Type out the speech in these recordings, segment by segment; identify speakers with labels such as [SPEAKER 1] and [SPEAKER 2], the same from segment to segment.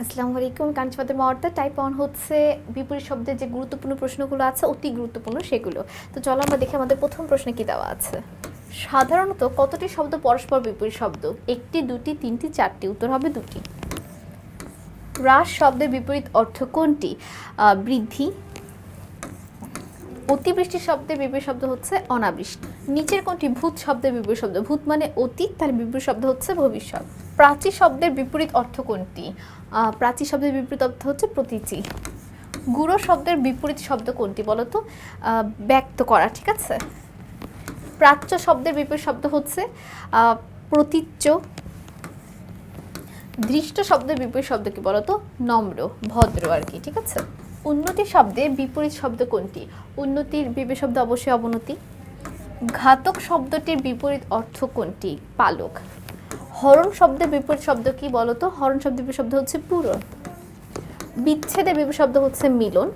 [SPEAKER 1] আসসালামু আলাইকুম কাঞ্চপাতের মর্দা type on হচ্ছে বিপরীত শব্দের যে গুরুত্বপূর্ণ প্রশ্নগুলো আছে, অতি গুরুত্বপূর্ণ সেগুলো। তো চলো আমরা দেখি আমাদের প্রথম প্রশ্নে কি দেওয়া আছে। সাধারণত কতটি শব্দ পরস্পর বিপরীত শব্দ? একটি, দুটি, তিনটি, চারটি। উত্তর হবে দুটি। হ্রাস শব্দের বিপরীত অর্থ কোনটি? বৃদ্ধি অতিবৃষ্টি শব্দে বিপরীত শব্দ হচ্ছে অনাবৃষ্টি। নিচের কোনটি ভূত শব্দের বিপরীত শব্দ। ভূত মানে অতীত, তার বিপরীত শব্দ হচ্ছে ভবিষ্যৎ। প্রাচী শব্দের বিপরীত অর্থ কোনটি? প্রাচী শব্দের বিপরীত অর্থ হচ্ছে প্রতীচী। গুঁড়ো শব্দের বিপরীত শব্দ কোনটি বলো তো ব্যক্ত করা, ঠিক আছে? প্রাচ্য শব্দের বিপরীত শব্দ হচ্ছে প্রতীচ্য। দৃষ্ট শব্দের বিপরীত শব্দ কি বলতো? নম্র, ভদ্র আর কি, ঠিক আছে? উন্নতি শব্দের বিপরীত শব্দ কোনটি? উন্নতির বিপরীত শব্দ অবশ্যই অবনতি। ঘাতক শব্দটির বিপরীত অর্থ কোনটি? পালক। হরণ শব্দের বিপরীত শব্দ কি বলতো? হরণ শব্দের বিপরীত শব্দ হচ্ছে পূরণ। বিচ্ছেদের বিপরীত শব্দ হচ্ছে মিলন।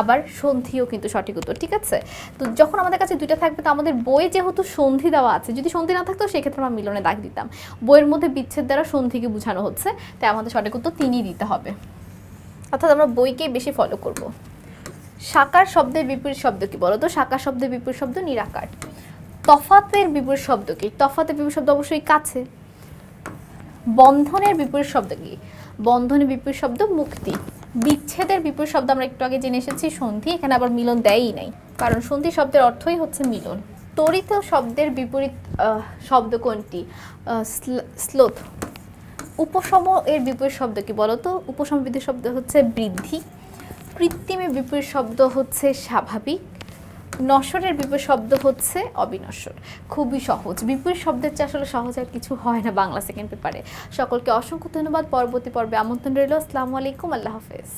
[SPEAKER 1] আবার সন্ধিও কিন্তু সঠিক উত্তর, ঠিক আছে? তো যখন আমাদের কাছে দুইটা থাকবে, তো আমাদের বইয়ে যেহেতু সন্ধি দেওয়া আছে, যদি সন্ধি না থাকতো সেক্ষেত্রে আমরা মিলনে দাগ দিতাম। বইয়ের মধ্যে বিচ্ছেদ দ্বারা সন্ধিকে বোঝানো হচ্ছে, তাই আমাদের সঠিক উত্তর তিনই দিতে হবে। অর্থাৎ আমরা বইকেই বেশি ফলো করব। সাকার শব্দের বিপরীত শব্দ কি বলো তো? সাকার শব্দের বিপরীত শব্দ নিরাকার। তফাতের বিপরীত শব্দ কি? তফাতের বিপরীত শব্দ অবশ্যই কাছে। বন্ধনের বিপরীত শব্দ কি? বন্ধনের বিপরীত শব্দ মুক্তি। বিচ্ছেদের বিপরীত শব্দ আমরা একটু আগে জেনে এসেছি, সন্ধি। এখানে আবার মিলন দেয়ই নাই। কারণ সন্ধি শব্দের অর্থই হচ্ছে মিলন। তরিত শব্দের বিপরীত শব্দ কোনটি? স্লোথ উপশম এর বিপরীত শব্দ কি বলতো? উপশম বিপরীত শব্দ হচ্ছে বৃদ্ধি কৃত্রিমের বিপরীত শব্দ হচ্ছে স্বাভাবিক, নশ্বরের বিপরীত শব্দ হচ্ছে অবিনশ্বর। খুবই সহজ। বিপরীত শব্দের চেয়ে আসলে সহজ আর কিছু হয় না বাংলা সেকেন্ড পেপারে সকলকে অসংখ্য ধন্যবাদ। পরবর্তী পর্বে আমন্ত্রণ রইল। আসসালামু আলাইকুম। আল্লাহ হাফেজ।